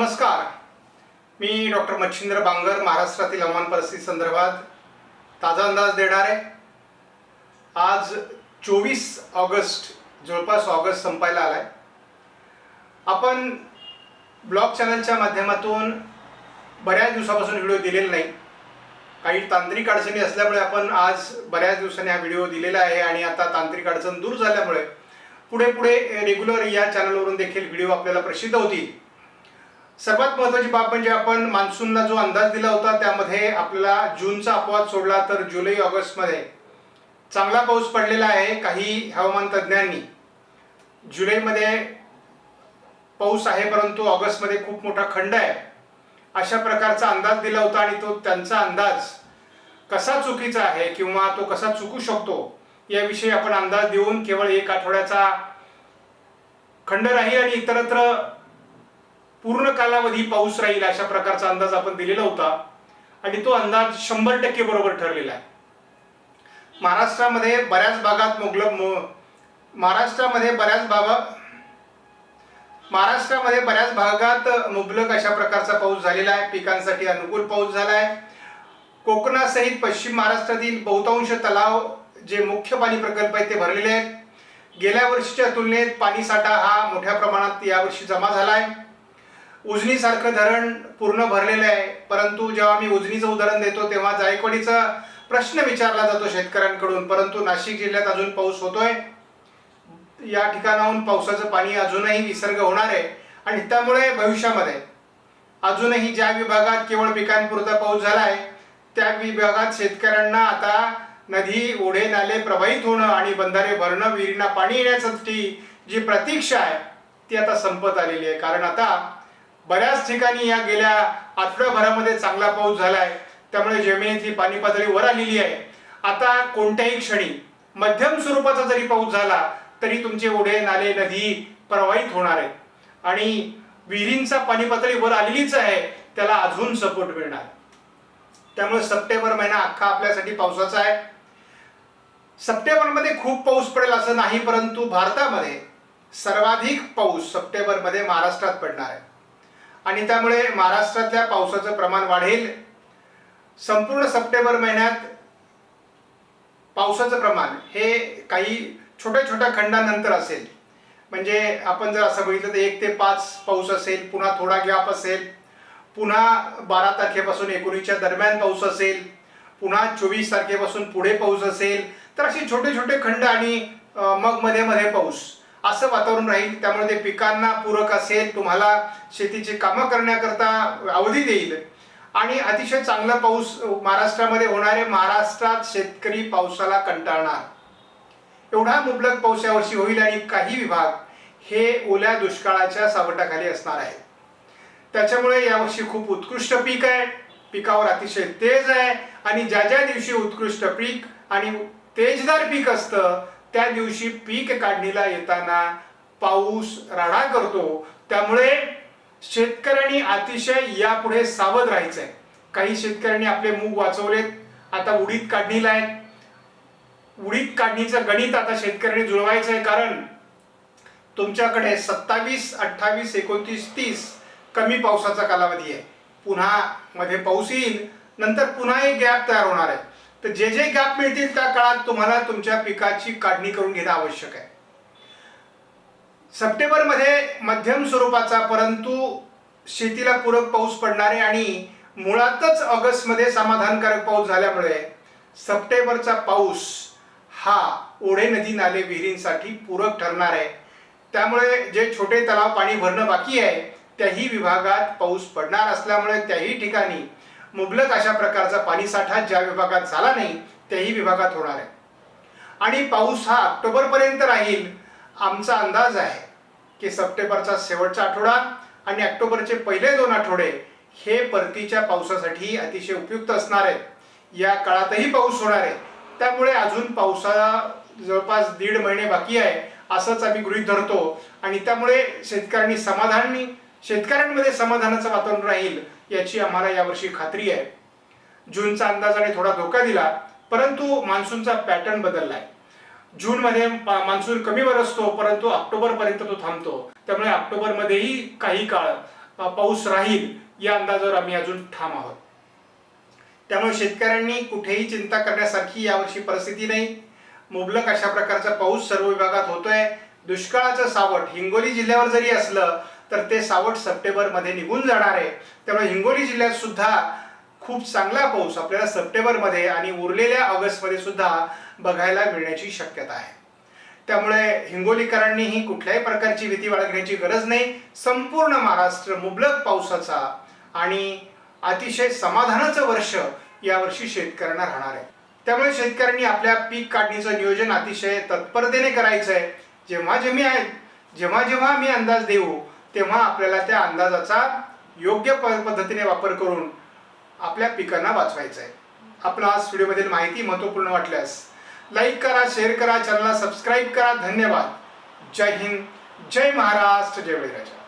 नमस्कार. मी डॉक्टर मच्छिंद्र बांगर महाराष्ट्रातील हवामान परिस्थिती संदर्भात ताजा अंदाज देणार आहे. आज चोवीस ऑगस्ट जवळपास ऑगस्ट संपायला आलाय. आपण ब्लॉग चॅनलच्या माध्यमातून बऱ्याच दिवसापासून व्हिडिओ दिलेला नाही. काही तांत्रिक अडचणी असल्यामुळे आपण आज बऱ्याच दिवसांनी हा व्हिडिओ दिलेला आहे आणि आता तांत्रिक अडचण दूर झाल्यामुळे पुढे पुढे रेग्युलर या चॅनलवरून देखील व्हिडिओ आपल्याला प्रसिद्ध होतील. सर्वात महत्त्वाची बाब म्हणजे आपण मान्सूनला जो अंदाज दिला होता त्यामध्ये आपल्याला जूनचा अपवाद सोडला तर जुलै ऑगस्टमध्ये चांगला पाऊस पडलेला आहे काही हवामान तज्ज्ञांनी. जुलैमध्ये पाऊस आहे परंतु ऑगस्टमध्ये खूप मोठा खंड आहे. अशा प्रकारचा अंदाज दिला होता आणि तो त्यांचा अंदाज कसा चुकीचा आहे किंवा तो कसा चुकू शकतो याविषयी आपण अंदाज देऊन केवळ एक आठवड्याचा खंड नाही आणि इतरत्र पूर्ण कालावधी पाऊस राहील अशा प्रकारचा अंदाज आपण दिलेला होता. आणि तो अंदाज शंभर टक्के बरोबर ठरलेला आहे. महाराष्ट्रामध्ये बऱ्याच भागात मुगल मु- महाराष्ट्रामध्ये बऱ्याच भागा महाराष्ट्रामध्ये बऱ्याच भागात मुबलक अशा प्रकारचा पाऊस झालेला आहे. पिकांसाठी अनुकूल पाऊस झाला आहे. कोकणासहित पश्चिम महाराष्ट्रातील बहुतांश तलाव जे मुख्य पाणी प्रकल्प आहेत ते भरलेले आहेत. गेल्या वर्षीच्या तुलनेत पाणीसाठा हा मोठ्या प्रमाणात यावर्षी जमा झाला आहे. उजनीसारखं धरण पूर्ण भरलेलं आहे. परंतु जेव्हा मी उजनीचं उदाहरण देतो तेव्हा जायकवाडीचा प्रश्न विचारला जातो शेतकऱ्यांकडून. परंतु नाशिक जिल्ह्यात अजून पाऊस होतोय. या ठिकाणाहून पावसाचं पाणी अजूनही विसर्ग होणार आहे आणि त्यामुळे भविष्यामध्ये अजूनही ज्या विभागात केवळ पिकांपुरता पाऊस झाला आहे त्या विभागात शेतकऱ्यांना आता नदी ओढे नाले प्रवाहित होणं आणि बंधारे भरणं विहिरींना पाणी येण्यासाठी जी प्रतीक्षा आहे ती आता संपत आलेली आहे. कारण आता बऱ्याच ठिकाणी या गेल्या आठवड्याभरामध्ये चांगला पाऊस झाला आहे त्यामुळे जमिनीतली पाणी पातळी वर आलेली आहे. आता कोणत्याही क्षणी मध्यम स्वरूपाचा जरी पाऊस झाला तरी तुमचे ओढे नाले नदी प्रवाहित होणार आहे आणि विहिरींचा पाणी पातळी वर आलेलीच आहे त्याला अजून सपोर्ट मिळणार. त्यामुळे सप्टेंबर महिना अख्खा आपल्यासाठी पावसाचा आहे. सप्टेंबरमध्ये खूप पाऊस पडेल असं नाही परंतु भारतामध्ये सर्वाधिक पाऊस सप्टेंबरमध्ये महाराष्ट्रात पडणार आहे. आणि त्यामुळे महाराष्ट्रातल्या पावसाचं प्रमाण वाढेल. संपूर्ण सप्टेंबर महिन्यात पावसाचं प्रमाण हे काही छोट्या छोट्या खंडानंतर असेल. म्हणजे आपण जर असं बघितलं तर एक ते पाच पाऊस असेल पुन्हा थोडा गॅप असेल पुन्हा बारा तारखेपासून एकोणीसच्या दरम्यान पाऊस असेल पुन्हा चोवीस तारखेपासून पुढे पाऊस असेल तर असे छोटे छोटे खंड आणि मग मध्ये मध्ये पाऊस. असं वातावरण राहील त्यामुळे ते पिकांना पूरक असेल तुम्हाला शेतीची कामं करण्याकरता अवधी देईल. आणि अतिशय चांगला पाऊस महाराष्ट्रामध्ये होणारे महाराष्ट्रात शेतकरी पावसाला कंटाळणार. एवढा मुबलक पाऊस यावर्षी होईल आणि काही विभाग हे ओल्या दुष्काळाच्या सावटाखाली असणार आहेत. त्याच्यामुळे यावर्षी खूप उत्कृष्ट पीक आहे. पिकावर अतिशय तेज आहे. आणि ज्या ज्या दिवशी उत्कृष्ट पीक आणि तेजदार पीक असतं त्या दिवशी पीक काढणीला येताना पाऊस राडा करतो. त्यामुळे शेतकऱ्यांनी अतिशय यापुढे सावध राहायचंय. काही शेतकऱ्यांनी आपले मूग वाचवलेत आता उडीद काढणीला आहेत. उडीद काढणीचं गणित आता शेतकऱ्यांनी जुळवायचं आहे कारण तुमच्याकडे सत्तावीस अठ्ठावीस एकोणतीस तीस कमी पावसाचा कालावधी आहे. पुन्हा मध्ये पाऊस येईल नंतर पुन्हा एक गॅप तयार होणार आहे. तर जे जे गॅप मिळतील त्या काळात तुम्हाला तुमच्या पिकाची काढणी करून घेणं आवश्यक आहे. सप्टेंबरमध्ये मध्यम स्वरूपाचा परंतु शेतीला पूरक पाऊस पडणारे आणि मुळातच ऑगस्टमध्ये समाधानकारक पाऊस झाल्यामुळे सप्टेंबरचा पाऊस हा ओढे नदी नाले विहिरींसाठी पूरक ठरणार आहे. त्यामुळे जे छोटे तलाव पाणी भरणं बाकी आहे त्याही विभागात पाऊस पडणार असल्यामुळे त्याही ठिकाणी मुबलक अशा प्रकारचा पाणीसाठा ज्या विभागात झाला नाही त्याही विभागात होणार आहे. आणि पाऊस हा ऑक्टोबरपर्यंत राहील आमचा अंदाज आहे की सप्टेंबरचा शेवटचा आठवडा आणि ऑक्टोबरचे पहिले दोन आठवडे हे परतीच्या पावसासाठी अतिशय उपयुक्त असणार आहेत. या काळातही पाऊस होणार आहे. त्यामुळे अजून पावसाला जवळपास दीड महिने बाकी आहे असंच आम्ही गृहीत धरतो. आणि त्यामुळे शेतकऱ्यांनी समाधानी शेतकऱ्यांमध्ये समाधानाचं वातावरण राहील याची आम्हाला यावर्षी खात्री आहे. जूनचा अंदाजाने थोडा धोका दिला परंतु मान्सूनचा पॅटर्न बदललाय. जूनमध्ये मान्सून कमी बरसतो परंतु ऑक्टोबरपर्यंत तो थांबतो. त्यामुळे ऑक्टोबरमध्येही काही काळ पाऊस राहील या अंदाजावर आम्ही अजून ठाम आहोत. त्यामुळे शेतकऱ्यांनी कुठेही चिंता करण्यासारखी यावर्षी परिस्थिती नाही. मुबलक अशा प्रकारचा पाऊस सर्व विभागात होतोय. दुष्काळाचं सावट हिंगोली जिल्ह्यावर जरी असलं तर ते सावट सप्टेंबरमध्ये निघून जाणार आहे. त्यामुळे हिंगोली जिल्ह्यात सुद्धा खूप चांगला पाऊस आपल्याला सप्टेंबरमध्ये आणि उरलेल्या ऑगस्टमध्ये सुद्धा बघायला मिळण्याची शक्यता आहे. त्यामुळे हिंगोलीकरांनीही कुठल्याही प्रकारची भीती बाळगण्याची गरज नाही. संपूर्ण महाराष्ट्र मुबलक पावसाचा आणि अतिशय समाधानाचं वर्ष यावर्षी शेतकऱ्यांना राहणार आहे. त्यामुळे शेतकऱ्यांनी आपल्या पीक काढणीचं नियोजन अतिशय तत्परतेने करायचं आहे जेव्हा जेव्हा जेव्हा जेव्हा मी अंदाज देऊ तेव्हा आपल्याला त्या अंदाजाचा योग्य प पद्धतीने वापर करून आपल्या पिकांना वाचवायचं आहे आपला आज व्हिडिओमधील माहिती महत्त्वपूर्ण वाटल्यास लाईक करा शेअर करा चॅनलला सबस्क्राईब करा. धन्यवाद. जय हिंद. जय महाराष्ट्र. जय बळीराजा.